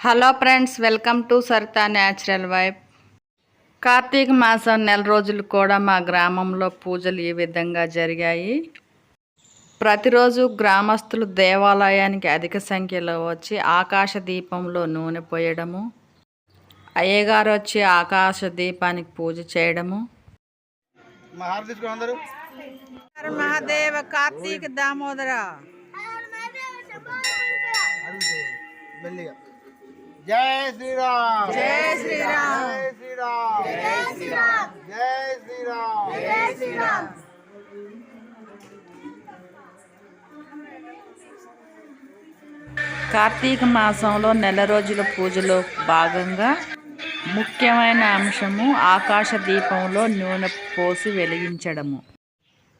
Hello friends welcome to Saritha natural vibe. Karthika మాసం నెల రోజులు కూడా మా గ్రామంలో పూజలు ఈ విధంగా జరిగాయి. ప్రతిరోజు గ్రామస్తులు దేవాలయానికి అధిక సంఖ్యలో వచ్చి ఆకాశ దీపంలో నూనె పోయడము అయ్యగారు వచ్చి ఆకాశ దీపానికి పూజ చేయడము. మహారు జై శ్రీరామ్. జై శ్రీరామ్. జై శ్రీరామ్. జై శ్రీరామ్. జై శ్రీరామ్. జై శ్రీరామ్. కార్తీక మాసంలో నెల రోజుల పూజలో భాగంగా ముఖ్యమైన అంశము ఆకాశ దీపంలో నూనె పోసి వెలిగించడము.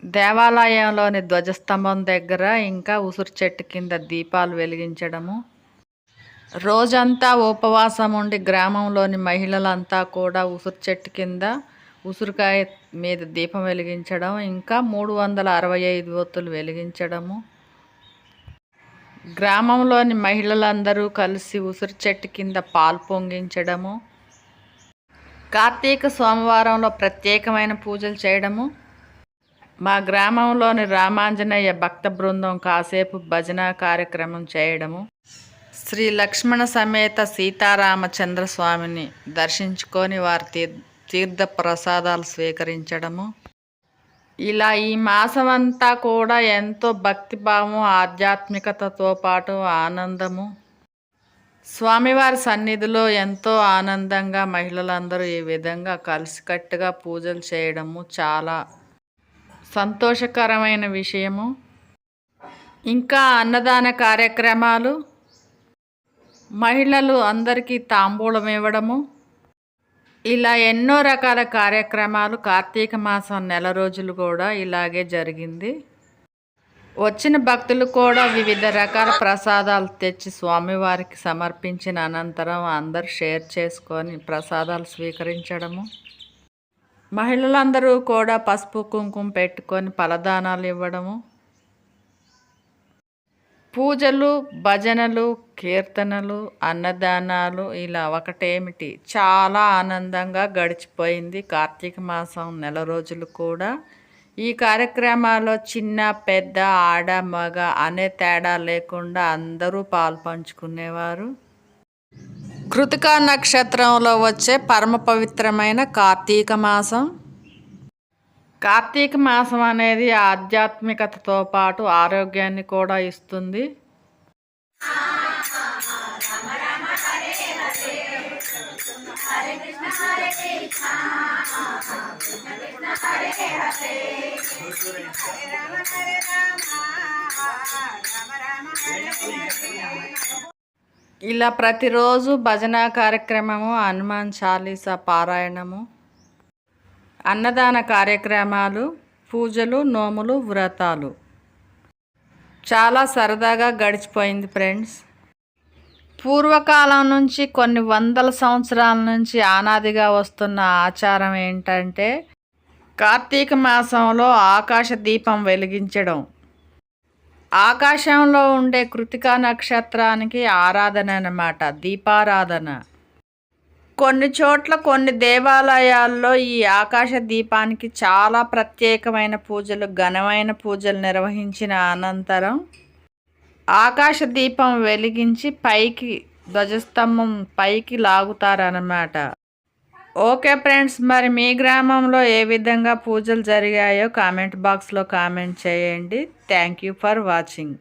దేవాలయంలోని ధ్వజస్తంభం దగ్గర ఇంకా ఉసురు చెట్టు కింద దీపాలు వెలిగించడము. రోజంతా ఉపవాసం ఉండి గ్రామంలోని మహిళలంతా కూడా ఉసురు చెట్టు కింద ఉసురుకాయ మీద దీపం వెలిగించడం ఇంకా మూడు వందల అరవై ఐదు ఒత్తులు వెలిగించడము. గ్రామంలోని మహిళలందరూ కలిసి ఉసురు చెట్టు కింద పాలు పొంగించడము. కార్తీక సోమవారంలో ప్రత్యేకమైన పూజలు చేయడము. మా గ్రామంలోని రామాంజనేయ భక్త బృందం కాసేపు భజన కార్యక్రమం చేయడము. శ్రీ లక్ష్మణ సమేత సీతారామచంద్ర స్వామిని దర్శించుకొని వారి తీర్ తీర్థ ప్రసాదాలు స్వీకరించడము. ఇలా ఈ మాసం అంతా కూడా ఎంతో భక్తిభావం ఆధ్యాత్మికతతో పాటు ఆనందము. స్వామివారి సన్నిధిలో ఎంతో ఆనందంగా మహిళలందరూ ఈ విధంగా కలిసికట్టుగా పూజలు చేయడము చాలా సంతోషకరమైన విషయము. ఇంకా అన్నదాన కార్యక్రమాలు మహిళలు అందరికీ తాంబూలం ఇవ్వడము. ఇలా ఎన్నో రకాల కార్యక్రమాలు కార్తీక మాసం నెల రోజులు కూడా ఇలాగే జరిగింది. వచ్చిన భక్తులు కూడా వివిధ రకాల ప్రసాదాలు తెచ్చి స్వామివారికి సమర్పించిన అనంతరం అందరు షేర్ చేసుకొని ప్రసాదాలు స్వీకరించడము. మహిళలందరూ కూడా పసుపు కుంకుమ పెట్టుకొని ఫలదానాలు ఇవ్వడము. పూజలు భజనలు కీర్తనలు అన్నదానాలు ఇలా ఒకటేమిటి? చాలా ఆనందంగా గడిచిపోయింది కార్తీక మాసం నెల రోజులు కూడా. ఈ కార్యక్రమాల్లో చిన్న పెద్ద ఆడ మగ అనే తేడా లేకుండా అందరూ పాల్పంచుకునేవారు కృతికా నక్షత్రంలో వచ్చే పరమ పవిత్రమైన కార్తీక మాసం. కార్తీక మాసం అనేది ఆధ్యాత్మికతతో పాటు ఆరోగ్యాన్ని కూడా ఇస్తుంది. ఇలా ప్రతిరోజు భజన కార్యక్రమము హనుమాన్ చాలీసా పారాయణము అన్నదాన కార్యక్రమాలు పూజలు నోములు వ్రతాలు. చాలా సరదాగా గడిచిపోయింది ఫ్రెండ్స్. పూర్వకాలం నుంచి కొన్ని వందల సంవత్సరాల నుంచి ఆనాదిగా వస్తున్న ఆచారం ఏంటంటే కార్తీక మాసంలో ఆకాశ దీపం వెలిగించడం. ఆకాశంలో ఉండే కృతికా నక్షత్రానికి ఆరాధన అన్నమాట దీపారాధన. కొన్ని చోట్ల కొన్ని దేవాలయాల్లో ఈ ఆకాశ దీపానికి చాలా ప్రత్యేకమైన పూజలు ఘనమైన పూజలు నిర్వహించిన అనంతరం ఆకాశ దీపం వెలిగించి పైకి ధ్వజస్తంభం పైకి లాగుతారన్నమాట. ఓకే ఫ్రెండ్స్ మరి మీ గ్రామంలో ఏ విధంగా పూజలు జరిగాయో కామెంట్ బాక్స్లో కామెంట్ చేయండి. Thank you for watching.